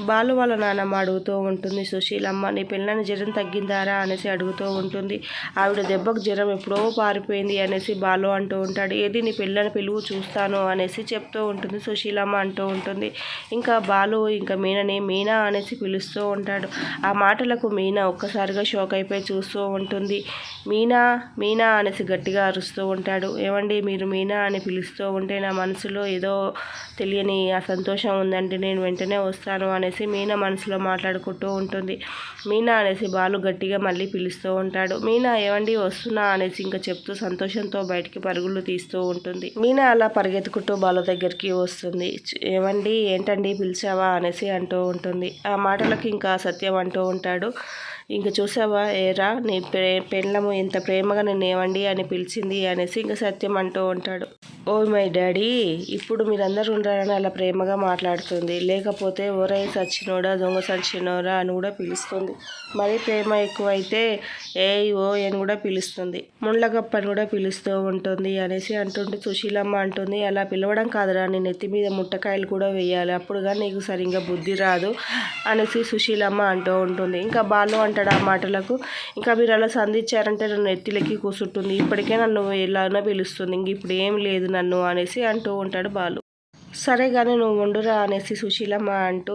బాలు వాళ్ళ నాన్నమ్మ అడుగుతూ ఉంటుంది సుశీలమ్మ నీ పిల్లని జ్వరం తగ్గిందారా? అనేసి అడుగుతూ ఉంటుంది. ఆవిడ దెబ్బకు జ్వరం ఎప్పుడో పారిపోయింది అనేసి బాలు అంటూ ఉంటాడు. ఏది నీ పిల్లని పిలువు చూస్తాను? అనేసి చెప్తూ ఉంటుంది సుశీలమ్మ అంటూ ఉంటుంది. ఇంకా బాలు ఇంకా మీనని మీనా అనేసి పిలుస్తూ ఉంటాడు. ఆ మాటలకు మీనా ఒక్కసారిగా షాక్ అయిపోయి చూస్తూ ఉంటుంది. మీనా మీనా అనేసి గట్టిగా అరుస్తూ ఉంటాడు. ఏమండి మీరు మీనా అని పిలుస్తూ ఉంటే నా మనసులో ఏదో తెలియని ఆ సంతోషం ఉందంటే నేను వెంటనే వస్తాను అని అనేసి మీనా మనసులో మాట్లాడుకుంటూ ఉంటుంది. మీనా అనేసి బాలు గట్టిగా మళ్ళీ పిలుస్తూ ఉంటాడు. మీనా ఏమండి వస్తున్నా? అనేసి ఇంకా చెప్తూ సంతోషంతో బయటికి పరుగులు తీస్తూ ఉంటుంది. మీనా అలా పరిగెత్తుకుంటూ బాలు దగ్గరికి వస్తుంది. ఏమండి ఏంటండి పిలిచావా? అనేసి అంటూ ఉంటుంది. ఆ మాటలకు ఇంకా సత్యం అంటూ ఉంటాడు. ఇంక చూసావా? ఏరా నీ ప్రే పెళ్ళము ఎంత ప్రేమగా నేను ఏమండి అని పిలిచింది? అనేసి ఇంక సత్యం అంటూ ఉంటాడు. ఓ మై డాడీ ఇప్పుడు మీరందరూ ఉండాలని అలా ప్రేమగా మాట్లాడుతుంది. లేకపోతే ఒరే సచ్చినోడా దొంగ సచ్చినోరా అని కూడా పిలుస్తుంది. మరీ ప్రేమ ఎక్కువైతే ఏ ఓ అని కూడా పిలుస్తుంది. ముండ్లగప్ప అని కూడా పిలుస్తూ ఉంటుంది అనేసి అంటుంటే సుశీలమ్మ అంటుంది అలా పిలవడం కాదురా నేను నెత్తి మీద ముట్టకాయలు కూడా వేయాలి. అప్పుడుగా నీకు సరిగ్గా బుద్ధి రాదు అనేసి సుశీలమ్మ అంటూ ఉంటుంది. ఇంకా బాలు అంటాడు ఆ మాటలకు ఇంకా మీరు అలా సంధించారంటే నన్ను నెత్తిలకి కూసుంటుంది. ఇప్పటికే నన్ను ఎలానో పిలుస్తుంది. ఇంక ఇప్పుడు ఏం లేదు నన్ను అనేసి అంటూ ఉంటాడు బాలు. సరే కానీ నువ్వు ఉండురా అనేసి సుశీలమ్మ అంటూ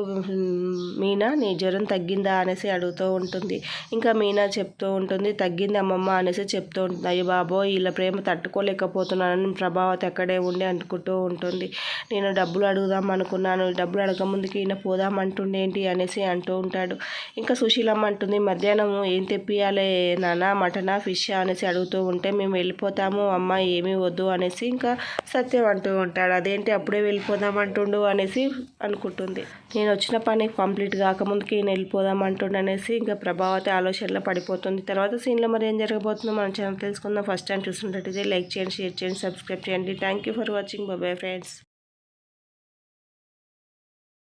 మీనా నీ జ్వరం తగ్గిందా? అనేసి అడుగుతూ ఉంటుంది. ఇంకా మీనా చెప్తూ ఉంటుంది తగ్గింది అమ్మమ్మ అనేసి చెప్తూ ఉంటుంది. అయ్యో బాబో వీళ్ళ ప్రేమ తట్టుకోలేకపోతున్నానని ప్రభావతి అక్కడే ఉండి అనుకుంటూ ఉంటుంది. నేను డబ్బులు అడుగుదాం అనుకున్నాను. డబ్బులు అడగ ముందుకి ఈయన పోదాం అంటుండేంటి అనేసి అంటూ ఉంటాడు. ఇంకా సుశీలమ్మ అంటుంది మధ్యాహ్నం ఏం తెప్పియాలి నాన్న మటనా ఫిష్ అనేసి అడుగుతూ ఉంటే మేము వెళ్ళిపోతాము అమ్మ ఏమీ వద్దు అనేసి ఇంకా సత్యం అంటూ ఉంటాడు. అదేంటి? అప్పుడే వెళ్ళి వెళ్ళిపోదాం అంటుండు అనేసి అనుకుంటుంది. నేను వచ్చిన పని కంప్లీట్ కాకముందుకి నేను వెళ్ళిపోదాం అంటుండు అనేసి ఇంకా ప్రభావతి ఆలోచనలో పడిపోతుంది. తర్వాత సీన్లో మరి ఏం జరగబోతుందో మన ఛానల్ తెలుసుకుందాం. ఫస్ట్ టైం చూసినట్టయితే లైక్ చేయండి షేర్ చేయండి సబ్స్క్రైబ్ చేయండి. Thank you for watching bye friends